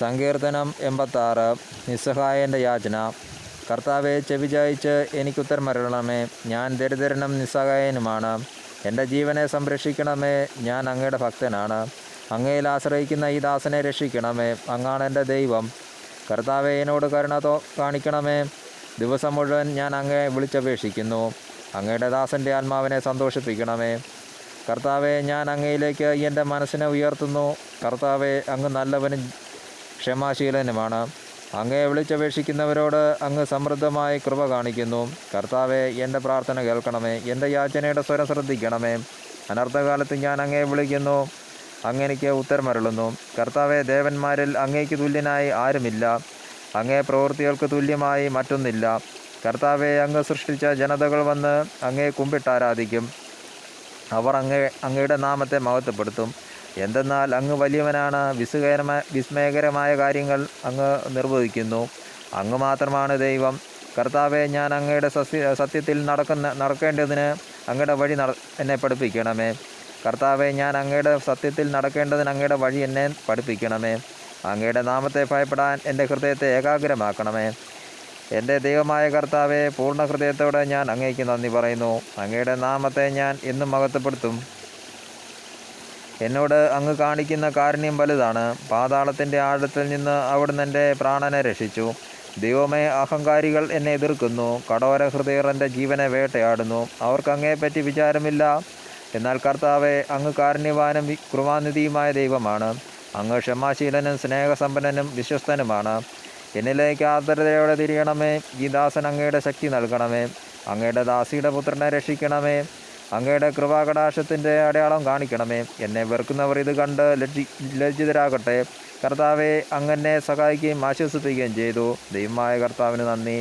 സങ്കീർത്തനം എൺപത്താറ് നിസ്സഹായന്റെ യാചന. കർത്താവെ ചെവിചായിച്ച് എനിക്കുത്തരം മരളണമേ ഞാൻ ദരിദ്രനും നിസ്സഹായനുമാണ്. എന്റെ ജീവനെ സംരക്ഷിക്കണമേ. ഞാൻ അങ്ങയുടെ ഭക്തനാണ്. അങ്ങയിൽ ആശ്രയിക്കുന്ന ഈ ദാസനെ രക്ഷിക്കണമേ. അങ്ങാണ് എന്റെ ദൈവം. കർത്താവെ എന്നോട് കരുണ കാണിക്കണമേ. ദിവസം മുഴുവൻ ഞാൻ അങ്ങയെ വിളിച്ചപേക്ഷിക്കുന്നു. അങ്ങയുടെ ദാസന്റെ ആത്മാവിനെ സന്തോഷിപ്പിക്കണമേ. കർത്താവെ ഞാൻ അങ്ങയിലേക്ക് എന്റെ മനസ്സിനെ ഉയർത്തുന്നു. കർത്താവെ അങ്ങ് നല്ലവനും ക്ഷമാശീലനുമാണ്. അങ്ങയെ വിളിച്ചപേക്ഷിക്കുന്നവരോട് അങ്ങ് സമൃദ്ധമായി കൃപ കാണിക്കുന്നു. കർത്താവെ എന്റെ പ്രാർത്ഥന കേൾക്കണമേ. എന്റെ യാചനയുടെ സ്വരം ശ്രദ്ധിക്കണമേ. അനർത്ഥകാലത്ത് ഞാൻ അങ്ങയെ വിളിക്കുന്നു. അങ്ങെനിക്ക് ഉത്തരമരുളുന്നു. കർത്താവെ ദേവന്മാരിൽ അങ്ങേക്ക് തുല്യനായി ആരുമില്ല. അങ്ങേ പ്രവൃത്തികൾക്ക് തുല്യമായി മറ്റൊന്നില്ല. കർത്താവെ അങ്ങ് സൃഷ്ടിച്ച ജനതകൾ വന്ന് അങ്ങേ കുമ്പിട്ടാരാധിക്കും. അവർ അങ്ങേ അങ്ങയുടെ നാമത്തെ മഹത്വപ്പെടുത്തും. എന്തെന്നാൽ അങ്ങ് വലിയവനാണ്. വിസ്മയകരമായ വിസ്മയകരമായ കാര്യങ്ങൾ അങ്ങ് നിർവഹിക്കുന്നു. അങ്ങ് മാത്രമാണ് ദൈവം. കർത്താവെ ഞാൻ അങ്ങയുടെ സസ്യ സത്യത്തിൽ നടക്കുന്ന നടക്കേണ്ടതിന് അങ്ങയുടെ വഴി നട എന്നെ പഠിപ്പിക്കണമേ. കർത്താവെ ഞാൻ അങ്ങയുടെ സത്യത്തിൽ നടക്കേണ്ടതിന് അങ്ങയുടെ വഴി എന്നെ പഠിപ്പിക്കണമേ. അങ്ങയുടെ നാമത്തെ ഭയപ്പെടാൻ എന്റെ ഹൃദയത്തെ ഏകാഗ്രമാക്കണമേ. എന്റെ ദൈവമായ കർത്താവെ പൂർണ ഹൃദയത്തോടെ ഞാൻ അങ്ങേക്ക് നന്ദി പറയുന്നു. അങ്ങയുടെ നാമത്തെ ഞാൻ എന്നും മഹത്വപ്പെടുത്തും. എന്നോട് അങ്ങ് കാണിക്കുന്ന കാരുണ്യം വലുതാണ്. പാതാളത്തിന്റെ ആഴത്തിൽ നിന്ന് അവിടുന്ന് എന്റെ പ്രാണനെ രക്ഷിച്ചു. ദൈവമേ അഹങ്കാരികൾ എന്നെ എതിർക്കുന്നു. കടോര ഹൃദയർ എന്റെ ജീവനെ വേട്ടയാടുന്നു. അവർക്ക് അങ്ങേപ്പറ്റി വിചാരമില്ല. എന്നാൽ കർത്താവെ അങ്ങ് കാരുണ്യവാനും കൃപാനിധിയുമായ ദൈവമാണ്. അങ്ങ് ക്ഷമാശീലനും സ്നേഹസമ്പന്നനും വിശ്വസ്തനുമാണ്. എന്നിലേക്ക് ആദരതയോടെ തിരിയണമേ. ഈ ദാസൻ അങ്ങയുടെ ശക്തി നൽകണമേ. അങ്ങയുടെ ദാസിയുടെ പുത്രനെ രക്ഷിക്കണമേ. അങ്ങയുടെ കൃപാകടാശത്തിന്റെ അടയാളം കാണിക്കണമേ. എന്നെ വെറുക്കുന്നവർ ഇത് കണ്ട് ലജ്ജി ലജ്ജിതരാകട്ടെ. കർത്താവെ അങ്ങനെ സഹായിക്കുകയും ആശ്വസിപ്പിക്കുകയും ചെയ്തു. ദൈവമായ കർത്താവിന് നന്ദി.